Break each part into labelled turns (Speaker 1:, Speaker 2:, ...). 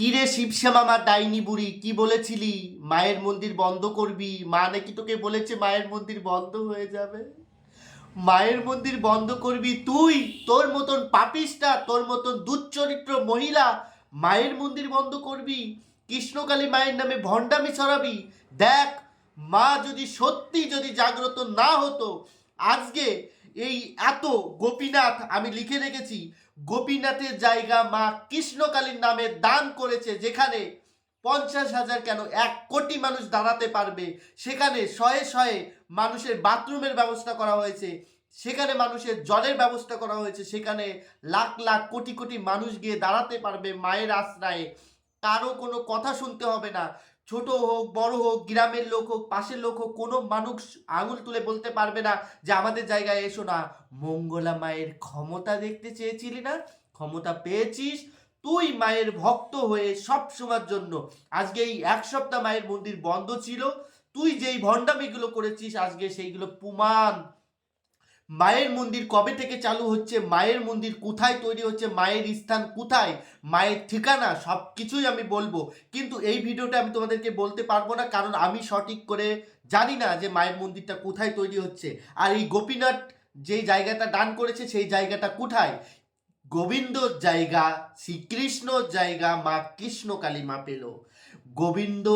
Speaker 1: কিরে শিবশ্যামা মা ডাইনি বুড়ি, কি বলেছিলি? মায়ের মন্দির বন্ধ করবি? মা নাকি তোকে বলেছে মায়ের মন্দির বন্ধ হয়ে যাবে? মায়ের মন্দির বন্ধ করবি তুই? তোর মতন পাপিষ্টা তোর মতন দুচ্চরিত্র মহিলা মায়ের মন্দির বন্ধ করবি? কৃষ্ণকালী মায়ের নামে ভণ্ডামি ছড়াবি? দেখ, মা যদি সত্যি যদি জাগ্রত না হতো, আজকে এই এত গোপীনাথ আমি লিখে রেখেছি, গোপীনাথের জায়গা মা কৃষ্ণকালীর নামে দান করেছে, যেখানে পঞ্চাশ হাজার কেন এক কোটি মানুষ দাঁড়াতে পারবে, সেখানে শয়ে শয়ে মানুষের বাথরুমের ব্যবস্থা করা হয়েছে, সেখানে মানুষের জলের ব্যবস্থা করা হয়েছে, সেখানে লাখ লাখ কোটি কোটি মানুষ গিয়ে দাঁড়াতে পারবে মায়ের আশ্রয়ে। কারও কোনো কথা শুনতে হবে না ছোট হোক, বড় হোক, গ্রামের লোক হোক, পাশের লোক হোক, কোনো মানুষ আঙুল তুলে বলতে পারবে না যে আমাদের জায়গায় এসো না। মঙ্গলা মায়ের ক্ষমতা দেখতে চেয়েছিলি না? ক্ষমতা পেয়েছিস? তুই মায়ের ভক্ত হয়ে সব সময়ের জন্য। আজকে এই এক সপ্তাহ মায়ের মন্দির বন্ধ ছিল। তুই যেই ভণ্ডামিগুলো করেছিস, আজকে সেইগুলো প্রমাণ। মায়ের মন্দির কবে থেকে চালু হচ্ছে? মায়ের মন্দির কোথায় তৈরি হচ্ছে? মায়ের স্থান কোথায়? মায়ের ঠিকানা? সব কিছুই আমি বলব। কিন্তু এই ভিডিওটা আমি তোমাদেরকে বলতে পারব না, কারণ আমি সঠিক করে জানি না যে মায়ের মন্দিরটা কোথায় তৈরি হচ্ছে। আর এই গোপীনাথ যেই জায়গাটা দান করেছে, সেই জায়গাটা কোথায়? গোবিন্দর জায়গা শ্রীকৃষ্ণর জায়গা, মা কৃষ্ণ কালিমা পেল। গোবিন্দ,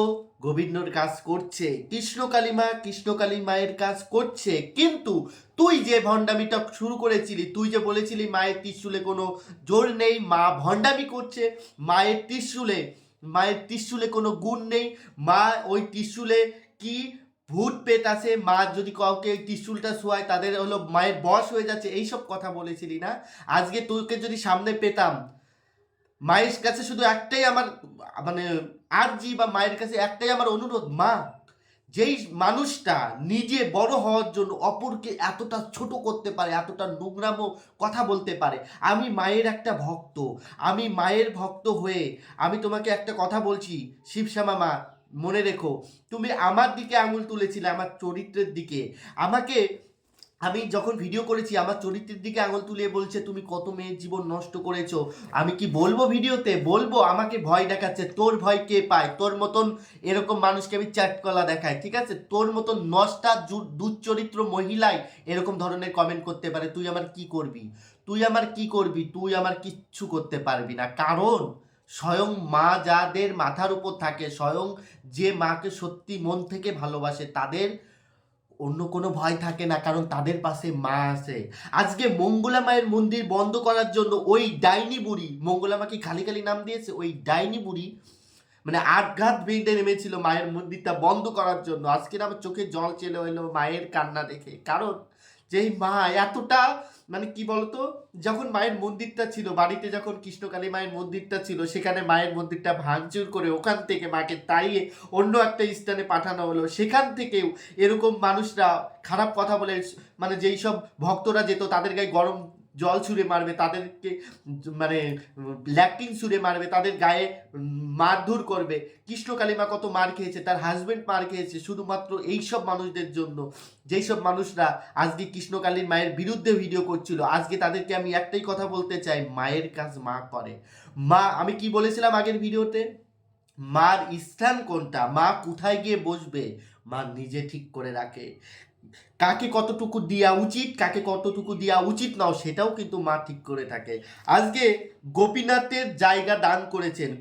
Speaker 1: গোবিন্দর কাজ করছে, কৃষ্ণ কালিমা, কৃষ্ণ মায়ের কাজ করছে, কিন্তু তুই যে ভণ্ডামিটা শুরু করেছিলি, তুই যে বলেছিলি মায়ের ত্রিশুলে কোনো জোর নেই, মা ভণ্ডামি করছে, মায়ের ত্রিশুলে মায়ের ত্রিশুলে কোনো গুণ নেই, মা ওই ত্রিশুলে কি ভূত পেট আছে, মা যদি কাউকে ত্রিশুলটা শোয়ায়, তাদের হলো মায়ের বশ হয়ে যাচ্ছে, এইসব কথা বলেছিলি না? আজকে তোকে যদি সামনে পেতাম মায়ের কাছে শুধু একটাই আমার মানে আরজি বা মায়ের কাছে একটাই আমার অনুরোধ, মা, যেই মানুষটা নিজে বড় হওয়ার জন্য অপরকে এতটা ছোট করতে পারে, এতটা নোংরামো কথা বলতে পারে, আমি মায়ের একটা ভক্ত, আমি মায়ের ভক্ত হয়ে আমি তোমাকে একটা কথা বলছি, শিবশ্যামা মা, মনে রেখো, তুমি আমার দিকে আঙুল তুলেছিলে, আমার চরিত্রের দিকে, আমাকে আমি যখন ভিডিও করেছি, আমার চরিত্রের দিকে আঙুল তুলে বলছে, তুমি কত মেয়ের জীবন নষ্ট করেছ? আমি কি বলব ভিডিওতে? বলব, আমাকে ভয় দেখাচ্ছে। তোর ভয় কে পায়? তোর মতন এরকম মানুষকে আমি চ্যাটকলা দেখাই, ঠিক আছে? তোর মতন নষ্টা দুচ্চরিত্র মহিলাই এরকম ধরনের কমেন্ট করতে পারে, তুই আমার কি করবি? তুই আমার কি করবি? তুই আমার কিচ্ছু করতে পারবি না। কারণ স্বয়ং মা যাদের মাথার উপর থাকে, স্বয়ং যে মাকে সত্যি মন থেকে ভালোবাসে, তাদের অন্য কোনো ভয় থাকে না, কারণ তাদের পাশে মা আছে। আজকে মঙ্গলা মায়ের মন্দির বন্ধ করার জন্য ওই ডাইনি বুড়ি, মঙ্গলা মা কি খালি খালি নাম দিয়েছে? ওই ডাইনি বুড়ি মানে আটঘাত বেঁধে নেমেছিল মায়ের মন্দিরটা বন্ধ করার জন্য। আজকে আমার চোখে জল চেলে হইল মায়ের কান্না দেখে। কারণ যেই মা এতটা মানে কি বলতো? যখন মায়ের মন্দিরটা ছিল, বাড়িতে যখন কৃষ্ণকালী মায়ের মন্দিরটা ছিল, সেখানে মায়ের মন্দিরটা ভাঙচুর করে ওখান থেকে মাকে তাইয়ে অন্য একটা স্থানে পাঠানো হলো। সেখান থেকেও এরকম মানুষরা খারাপ কথা বলে মানে যেই সব ভক্তরা যেত, তাদের গায়ে গরম জল ছুঁড়ে মারবে, তাদেরকে মানে ল্যাকটিং ছুঁড়ে মারবে, তাদের গায়ে মারধর করবে। কৃষ্ণ কালিমা কত মার খেয়েছে, তার হাজব্যান্ড মার খেয়েছে, শুধুমাত্র এই সব মানুষদের জন্য। যেই সব মানুষরা আজকে কৃষ্ণকালীর মায়ের বিরুদ্ধে ভিডিও করছিল, আজকে তাদেরকে আমি একটাই কথা বলতে চাই, মায়ের কাজ মা করে। মা, আমি কি বলেছিলাম আগের ভিডিওতে মার স্থান কোনটা? মা কোথায় গিয়ে বসবে? মা নিজে ঠিক করে রাখে। কাকে কতটুকু দেওয়া উচিত, কাকে কতটুকু দেওয়া উচিত নাও, সেটাও কিন্তু মা ঠিক করে থাকে। আজকে গোপীনাথের জায়গা দান করেছেন।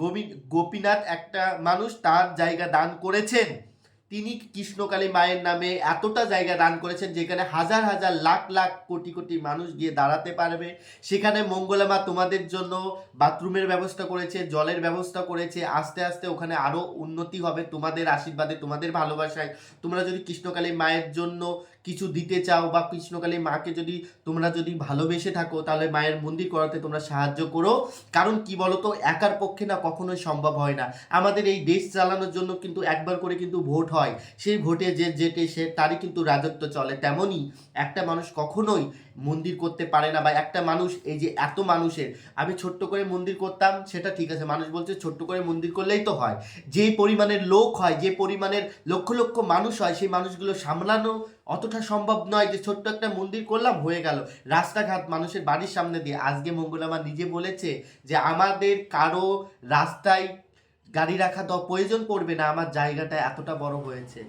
Speaker 1: গোপীনাথ একটা মানুষ, তার জায়গা দান করেছেন। তিনি কৃষ্ণকালী মায়ের নামে এতটা জায়গা দান করেছেন যেখানে হাজার হাজার লাখ লাখ কোটি কোটি মানুষ গিয়ে দাঁড়াতে পারবে। সেখানে মঙ্গলা মা তোমাদের জন্য বাথরুমের ব্যবস্থা করেছে, জলের ব্যবস্থা করেছে। আস্তে আস্তে ওখানে আরও উন্নতি হবে। তোমাদের আশীর্বাদে, তোমাদের ভালোবাসায় তোমরা যদি কৃষ্ণকালী মায়ের জন্য কিছু দিতে চাও বা কৃষ্ণকালী মাকে যদি তোমরা যদি ভালোবেসে থাকো, তাহলে মায়ের মন্দির করাতে তোমরা সাহায্য করো। কারণ কি বলতো, একার পক্ষে না কখনোই সম্ভব হয় না। আমাদের এই দেশ চালানোর জন্য কিন্তু একবার করে কিন্তু ভোট হয়। সেই ভোটে যে জেটে সে, তারই কিন্তু রাজত্ব চলে। তেমনই একটা মানুষ কখনোই মন্দির করতে পারে না বা একটা মানুষ, এই যে এত মানুষের, আমি ছোট্ট করে মন্দির করতাম, সেটা ঠিক আছে, মানুষ বলছে ছোট্ট করে মন্দির করলেই তো হয়। যে পরিমাণের লোক হয়, যে পরিমাণের লক্ষ লক্ষ মানুষ হয়, সেই মানুষগুলো সামলানো অতটা সম্ভব নয় যে ছোট্ট একটা মন্দির করলাম, হয়ে গেল। রাস্তাঘাট, মানুষের বাড়ির সামনে দিয়ে। আজকে মঙ্গলামা নিজে বলেছে যে আমাদের কারও রাস্তায় গাড়ি রাখা তো প্রয়োজন পড়বে না, আমার জায়গাটা এতটা বড় হয়েছে।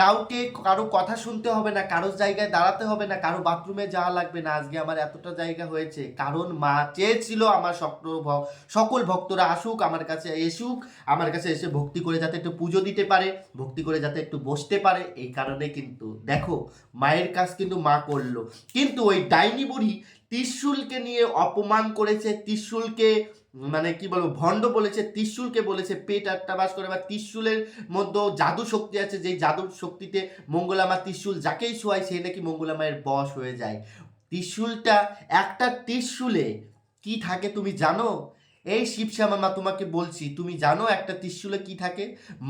Speaker 1: কাউকে কারও কথা শুনতে হবে না কারও জায়গায় দাঁড়াতে হবে না, কারও বাথরুমে যাওয়া লাগবে না, আজকে আমার এতটা জায়গা হয়েছে। কারণ মা চেয়েছিল আমার সকল সকল ভক্তরা আসুক, আমার কাছে এসুক, আমার কাছে এসে ভক্তি করে যাতে একটু পুজো দিতে পারে, ভক্তি করে যাতে একটু বসতে পারে, এই কারণে কিন্তু দেখো, মায়ের কাজ কিন্তু মা করল। কিন্তু ওই ডাইনি বুড়ি ত্রিশুলকে নিয়ে অপমান করেছে, ত্রিশুলকে মানে কি বলব, ভণ্ড বলেছে, ত্রিশুলকে বলেছে, পেট আটটা বাস করে, বা ত্রিশুলের মধ্যেও জাদু শক্তি আছে, যেই জাদুর শক্তিতে মঙ্গলামা ত্রিশুল যাকেই শোয়ায়, সে নাকি মঙ্গলামায়ের বশ হয়ে যায়। ত্রিশুলটা একটা ত্রিশুলে কি থাকে তুমি জানো? এই শিবশ্যামা মা তোমাকে বলছি, তুমি জানো একটা ত্রিশুলে কি থাকে?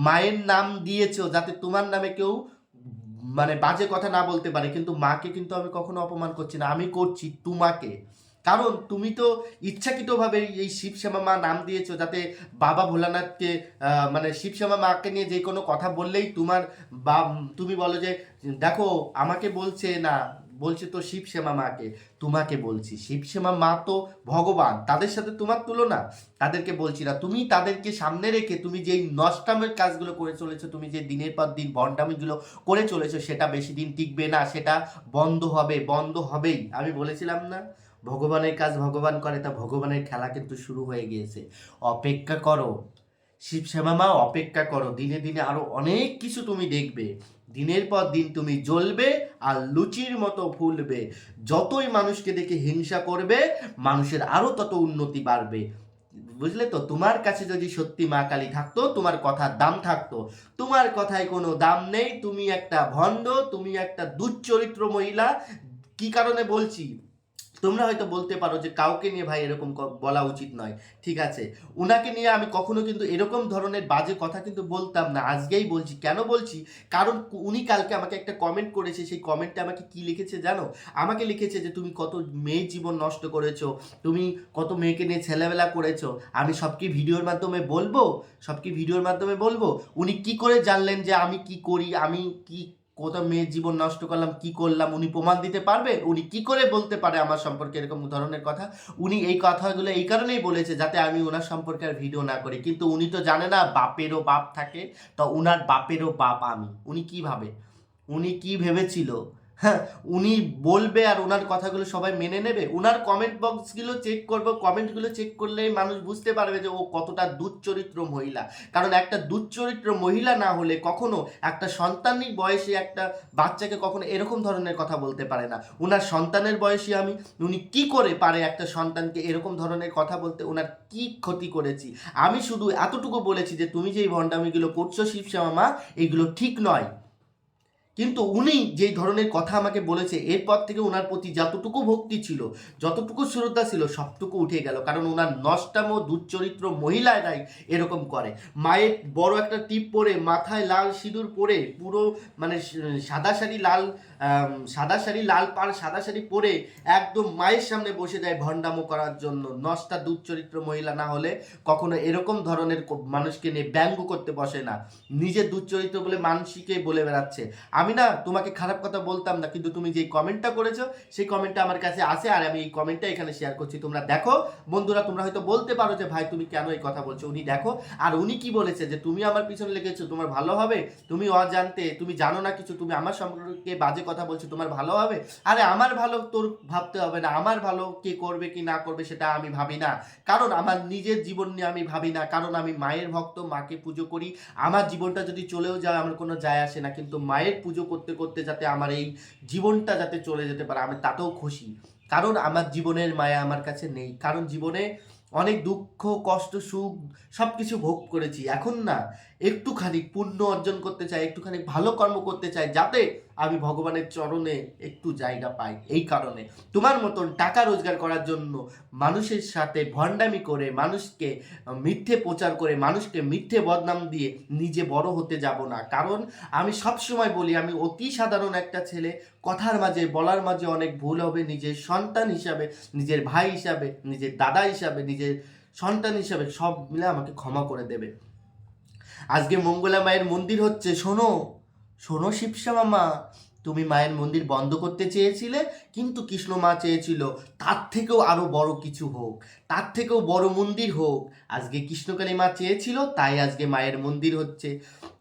Speaker 1: মায়ের নাম দিয়েছ যাতে তোমার নামে কেউ মানে বাজে কথা না বলতে পারে, কিন্তু মাকে কিন্তু আমি কখনো অপমান করছি না, আমি করছি তোমাকে। কারণ তুমি তো ইচ্ছাকৃতভাবে এই শিবশ্যামা মা নাম দিয়েছ যাতে বাবা ভোলানাথকে মানে শিবশ্যামা মাকে নিয়ে যে কোনো কথা বললেই তোমার বা, তুমি বলো যে, দেখো, আমাকে বলছে না, বলছে তো শিবশ্যামা মাকে, তোমাকে বলছি। শিবশ্যামা মা তো ভগবান, তাদের সাথে তোমার তুলনা, তাদেরকে বলছি না। তুমি তাদেরকে সামনে রেখে তুমি যেই নষ্টামের কাজগুলো করে চলেছো, তুমি যে দিনের পর দিন বন্ডামিগুলো করে চলেছো, সেটা বেশি দিন টিকবে না, সেটা বন্ধ হবে, বন্ধ হবেই। আমি বলেছিলাম না? ভগবানের কাজ ভগবান করে, তা ভগবানের খেলা কিন্তু শুরু হয়ে গিয়েছে। অপেক্ষা করো। শিব শ্যামা মা, অপেক্ষা করো। দিনে দিনে আরও অনেক কিছু তুমি দেখবে। দিনের পর দিন তুমি জ্বলবে আর লুচির মতো ফুলবে। যতই মানুষকে দেখে হিংসা করবে, মানুষের আরও তত উন্নতি বাড়বে। বুঝলে তো? তোমার কাছে যদি সত্যি মা কালী থাকতো, তোমার কথার দাম থাকতো। তোমার কথায় কোনো দাম নেই। তুমি একটা ভণ্ড, তুমি একটা দুচ্চরিত্র মহিলা। কি কারণে বলছি? তোমরা হয়তো বলতে পারো যে কাউকে নিয়ে ভাই এরকম বলা উচিত নয়। ঠিক আছে? উনাকে নিয়ে আমি কখনো কিন্তু এরকম ধরনের বাজে কথা কিন্তু বলতাম না। আজকেই বলছি। কেন বলছি? কারণ উনি কালকে আমাকে একটা কমেন্ট করেছে। সেই কমেন্টে আমাকে কি লিখেছে জানো? আমাকে লিখেছে যে, তুমি কত মেয়ে জীবন নষ্ট করেছ। তুমি কত মেয়েকে নিয়ে ছেলেবেলা করেছ। আমি সব কি ভিডিওর মাধ্যমে বলব? সব কি ভিডিওর মাধ্যমে বলব? উনি কি করে জানলেন যে আমি কি করি? আমি কি কোথাও মেয়ের জীবন নষ্ট করলাম, কি করলাম, উনি প্রমাণ দিতে পারবে? উনি কি করে বলতে পারে আমার সম্পর্কে এরকম ধরনের কথা? উনি এই কথাগুলো এই কারণেই বলেছে যাতে আমি ওনার সম্পর্কে আর ভিডিও না করি। কিন্তু উনি তো জানে না বাপেরও বাপ থাকে, তো ওনার বাপেরও বাপ আমি। উনি কি ভাবে? উনি কি ভেবেছিল? হ্যাঁ উনি বলবে আর ওনার কথাগুলো সবাই মেনে নেবে। ওনার কমেন্ট বক্সগুলো চেক করব কমেন্টগুলো চেক করলেই মানুষ বুঝতে পারবে যে ও কতটা দুচ্চরিত্র মহিলা। কারণ একটা দুচ্চরিত্র মহিলা না হলে কখনো একটা সন্তানিক বয়সে একটা বাচ্চাকে কখনো এরকম ধরনের কথা বলতে পারে না। ওনার সন্তানের বয়সী আমি, উনি কি করে পারে একটা সন্তানকে এরকম ধরনের কথা বলতে? ওনার কি ক্ষতি করেছি? আমি শুধু এতটুকু বলেছি যে তুমি যে এই ভণ্ডামিগুলো করছ শিবশ্যামা মা, এগুলো ঠিক নয়। কিন্তু উনি যে ধরনের কথা আমাকে বলেছে, এরপর থেকে ওনার প্রতি যতটুকু ভক্তি ছিল, যতটুকু শ্রদ্ধা ছিল, সবটুকু উঠে গেল। কারণ ওনার নষ্টাম দুচ্চরিত্র মহিলারাই এরকম করে। মায়ের বড় একটা টিপ পরে, মাথায় লাল সিঁদুর পরে, পুরো মানে সাদা শাড়ি লাল সাদা শাড়ি লাল পাড়, সাদা শাড়ি পরে একদম মায়ের সামনে বসে যায় ভণ্ডামো করার জন্য। নষ্টা দুচ্চরিত্র মহিলা না হলে কখনো এরকম ধরনের মানুষকে নিয়ে ব্যঙ্গ করতে বসে না। নিজের দুচ্চরিত্র বলে মানসিকে বলে বেড়াচ্ছে। আমি না তোমাকে খারাপ কথা বলতাম না, কিন্তু তুমি যে কমেন্টটা করেছ, সেই কমেন্টটা আমার কাছে আসে, আর আমি এই কমেন্টটা এখানে শেয়ার করছি। তোমরা দেখো, বন্ধুরা, তোমরা হয়তো বলতে পারো যে, ভাই, তুমি কেন এই কথা বলছো? উনি দেখো, আর উনি কি বলেছে যে, তুমি আমার পিছনে লেগেছো, তোমার ভালো হবে? তুমি অজান্তে, তুমি জানো না কিছু, তুমি আমার সম্পর্কে বাজে কথা বলছো, তোমার ভালো হবে? আরে, আমার ভালো তোর ভাবতে হবে না, আমার ভালো কে করবে, কি না করবে, সেটা আমি ভাবি না। কারণ আমার নিজের জীবন নিয়ে আমি ভাবি না, কারণ আমি মায়ের ভক্ত, মাকে পুজো করি। আমার জীবনটা যদি চলেও যায়, আমার কোনো যায় আসে না, কিন্তু মায়ের পুজো করতে করতে যাতে আমার এই জীবনটা যাতে চলে যেতে পারে, আমি তাতেও খুশি। কারণ আমার জীবনের মায়া আমার কাছে নেই। কারণ জীবনে অনেক দুঃখ, কষ্ট, সুখ সব কিছু ভোগ করেছি। এখন না, একটুখানি পুণ্য অর্জন করতে চাই, একটুখানি ভালো কর্ম করতে চাই যাতে আমি ভগবানের চরণে একটু জায়গা পাই, এই কারণে। তোমার মতন টাকা রোজগার করার জন্য মানুষের সাথে ভণ্ডামি করে, মানুষকে মিথ্যে প্রচার করে, মানুষকে মিথ্যে বদনাম দিয়ে নিজে বড় হতে যাব না। কারণ আমি সব সময় বলি, আমি অতি সাধারণ একটা ছেলে, কথার মাঝে, বলার মাঝে অনেক ভুল হবে। নিজের সন্তান হিসাবে, নিজের ভাই হিসাবে, নিজের দাদা হিসাবে, নিজের সন্তান হিসাবে সব মিলে আমাকে ক্ষমা করে দেবে। আজকে মঙ্গলা মায়ের মন্দির হচ্ছে, শোনো। শোনো শিবশ্যামা মা তুমি মায়ের মন্দির বন্ধ করতে চেয়েছিলে, কিন্তু কৃষ্ণ মা চেয়েছিল, তার থেকেও আরও বড় কিছু হোক, তার থেকেও বড় মন্দির হোক। আজকে কৃষ্ণকালী মা চেয়েছিল, তাই আজকে মায়ের মন্দির হচ্ছে।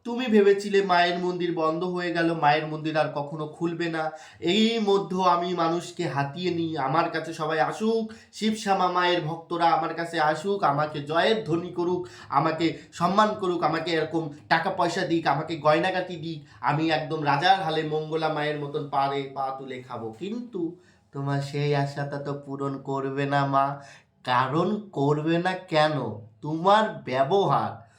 Speaker 1: তুমি ভেবেছিলে মায়ের মন্দির বন্ধ হয়ে গেল, মায়ের মন্দির আর কখনো খুলবে না। এই মধ্যে আমি মানুষকে হাতিয়ে নিই, আমার কাছে সবাই আসুক, শিবশ্যামা মায়ের ভক্তরা আমার কাছে আসুক, আমাকে জয়ের ধ্বনি করুক, আমাকে সম্মান করুক, আমাকে এরকম টাকা পয়সা দিক, আমাকে গয়নাগাটি দিক, আমি একদম রাজার হালে মঙ্গলা মায়ের মতন পারে পা তুলে খাব। কিন্তু তোমার সেই আশাটা তো পূরণ করবে না মা। কারণ করবে না কেন? তোমার ব্যবহার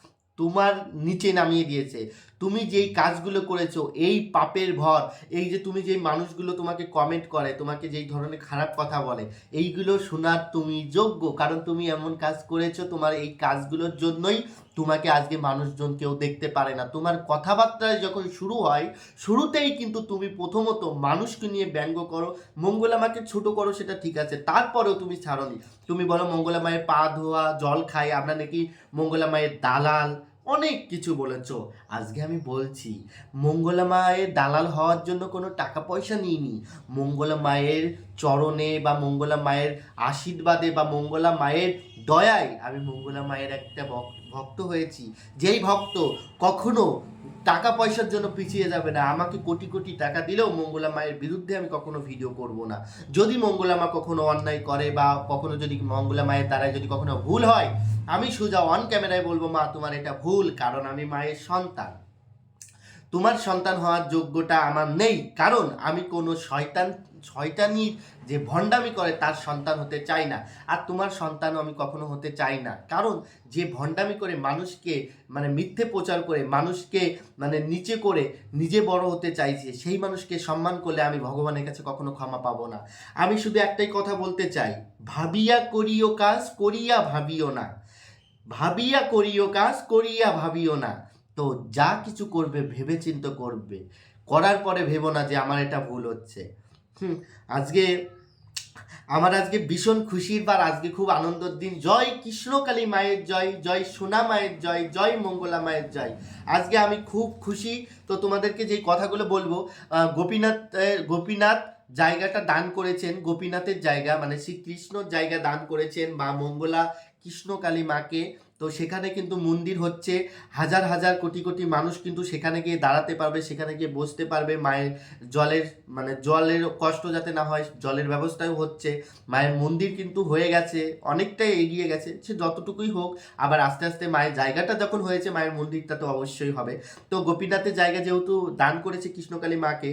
Speaker 1: তোমার নিচে নামিয়ে দিয়েছে। তুমি যেই কাজগুলো করেছ, এই পাপের ভর, এই যে তুমি যেই মানুষগুলো তোমাকে কমেন্ট করে, তোমাকে যেই ধরনের খারাপ কথা বলে, এইগুলো শোনার তুমি যোগ্য। কারণ তুমি এমন কাজ করেছ, তোমার এই কাজগুলোর জন্যই তোমাকে আজকে মানুষজন কেউ দেখতে পারে না। তোমার কথাবার্তায় যখন শুরু হয়, শুরুতেই কিন্তু তুমি প্রথমত মানুষকে নিয়ে ব্যঙ্গ করো মঙ্গলামাকে ছোট করো, সেটা ঠিক আছে। তারপরেও তুমি ছাড়নি। তুমি বলো, মঙ্গলা মায়ের পা ধোয়া, জল খাই। আমরা নাকি মঙ্গলা মায়ের দালাল অনেক কিছু বলেছ। আজকে আমি বলছি, মঙ্গলা মায়ের দালাল হওয়ার জন্য কোনো টাকা পয়সা নিইনি। মঙ্গলা মায়ের চরণে বা মঙ্গলা মায়ের আশীর্বাদে বা মঙ্গলা মায়ের দয়ায় আমি মঙ্গলা মায়ের একটা ভক- ভক্ত হয়েছি, যেই ভক্ত কখনো টাকা পয়সার জন্য পিছিয়ে যাবে না, আমাকে কোটি কোটি টাকা দিলেও মঙ্গলা মায়ের বিরুদ্ধে আমি কখনো ভিডিও করব না। যদি মঙ্গলা মা কখনো অন্যায় করে বা কখনো যদি মঙ্গলা মায়ের দ্বারাই যদি কখনো ভুল হয়, আমি সোজা অন ক্যামেরায় বলব, মা, তোমার এটা ভুল, কারণ আমি মায়ের সন্তান। তোমার সন্তান হওয়ার যোগ্যটা আমার নেই, কারণ আমি কোনো শয়তান শয়তানির যে ভণ্ডামি করে তার সন্তান হতে চাই না। আর তোমার সন্তানও আমি কখনো হতে চাই না। কারণ যে ভণ্ডামি করে মানুষকে মানে মিথ্যে প্রচার করে, মানুষকে মানে নিচে করে, নিজে বড় হতে চাইছে, সেই মানুষকে সম্মান করলে আমি ভগবানের কাছে কখনো ক্ষমা পাবো না। আমি শুধু একটাই কথা বলতে চাই, ভাবিয়া করিও কাজ, করিয়া ভাবিও না। ভাবিয়া করিও কাজ, করিয়া ভাবিও না। তো যা কিছু করবে ভেবে চিন্তে করবে। করার পরে ভেবো না যে আমার এটা ভুল হচ্ছে। হুম, আজকে, আমার আজকে ভীষণ খুশির বার, আজকে খুব আনন্দের দিন। জয় কৃষ্ণকালী মায়ের জয় জয় সোনা মায়ের জয় জয় মঙ্গলা মায়ের জয়। আজকে আমি খুব খুশি। তো তোমাদেরকে যেই কথাগুলো বলব গোপীনাথ গোপীনাথ জায়গাটা দান করেছেন, গোপীনাথের জায়গা মানে শ্রীকৃষ্ণর জায়গা দান করেছেন মা মঙ্গলা কৃষ্ণকালী মাকে। তো সেখানে কিন্তু মন্দির হচ্ছে। হাজার হাজার কোটি কোটি মানুষ কিন্তু সেখানে গিয়ে দাঁড়াতে পারবে, সেখানে গিয়ে বসতে পারবে। মায়ের জলের মানে জলের কষ্ট যাতে না হয়, জলের ব্যবস্থাও হচ্ছে। মায়ের মন্দির কিন্তু হয়ে গেছে, অনেকটাই এগিয়ে গেছে, সে যতটুকুই হোক। আবার আস্তে আস্তে মায়ের জায়গাটা যখন হয়েছে, মায়ের মন্দিরটা তো অবশ্যই হবে। তো গোপীনাথের জায়গা যেহেতু দান করেছে কৃষ্ণকালী মাকে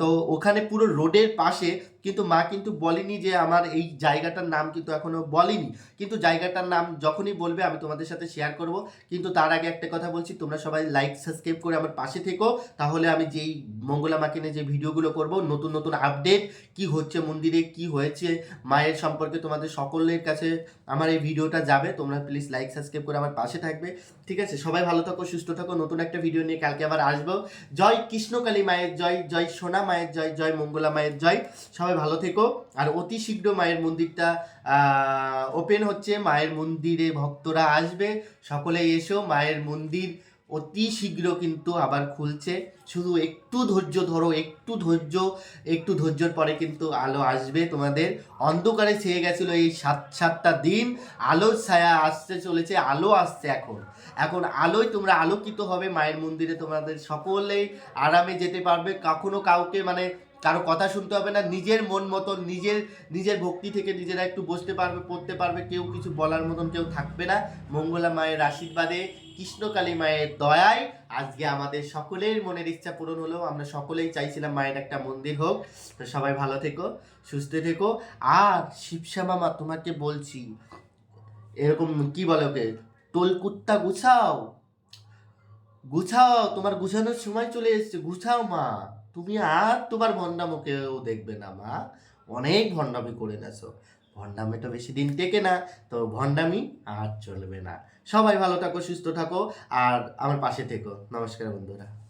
Speaker 1: তো ওখানে পুরো রোডের পাশে কিন্তু মা কিন্তু বলেনি যে আমার এই জায়গাটার নাম কিন্তু এখনও বলেনি। কিন্তু জায়গাটার নাম যখনই বলবে, আমি তোমাদের সাথে শেয়ার করব। কিন্তু তার আগে একটা কথা বলছি, তোমরা সবাই লাইক সাবস্ক্রাইব করে আমার পাশে থেকো। তাহলে আমি যেই মঙ্গলা মাকে নিয়ে যে ভিডিওগুলো করব, নতুন নতুন আপডেট কি হচ্ছে মন্দিরে, কি হয়েছে, মায়ের সম্পর্কে তোমাদের সকলের কাছে আমার এই ভিডিওটা যাবে। তোমরা প্লিজ লাইক সাবস্ক্রাইব করে আমার পাশে থাকবে। ঠিক আছে? সবাই ভালো থাকো, সুস্থ থাকো। নতুন একটা ভিডিও নিয়ে কালকে আবার আসব। জয় কৃষ্ণকালী মায়ের জয় জয় সোনা মায়ের জয় জয় মঙ্গলা মায়ের জয়। সবাই ভালো থেকো। আর অতি শীঘ্র মায়ের মন্দিরটা ওপেন হচ্ছে। মায়ের মন্দিরে ভক্তরা আসবে। সকলে এসো। মায়ের মন্দির অতি শীঘ্র কিন্তু আবার খুলছে। শুধু একটু ধৈর্য ধরো, একটু ধৈর্য, একটু ধৈর্যর পরে কিন্তু আলো আসবে তোমাদের। অন্ধকারে ছেয়ে গেছিল এই সাত, সাতটা দিন। আলোর ছায়া আসতে চলেছে, আলো আসছে এখন। এখন আলোয় তোমরা আলোকিত হবে। মায়ের মন্দিরে তোমাদের সকলেই আরামে যেতে পারবে। কখনো কাউকে মানে কারও কথা শুনতে হবে না, নিজের মন মতন, নিজের নিজের ভক্তি থেকে নিজেরা একটু বসতে পারবে, পড়তে পারবে, কেউ কিছু বলার মতন কেউ থাকবে না। মঙ্গলা মায়ের আশীর্বাদে, কৃষ্ণকালী মায়ের দয়ায় আজকে আমাদের সকলের মনের ইচ্ছা পূরণ হলো। আমরা সকলেই চাইছিলাম মায়ের একটা মন্দির হোক। তো সবাই ভালো থেকো, সুস্থ থেকো। আর শিবশ্যামা মা, তোমাকে বলছি, এরকম কি বলে ওকে? টোল কুত্তা গুছাও। গুছাও, তোমার গুছানোর সময় চলে এসেছে, গুছাও মা। তুমি আর তোমার ভণ্ডামো কেউ দেখবে না, মা। অনেক ভণ্ডামি করে নেছো। তো বেশি দিন টেকে না, তো ভণ্ডামি আর চলবে না। সবাই ভালো থাকো, সুস্থ থাকো, আর আমার পাশে থেকো। নমস্কার, বন্ধুরা।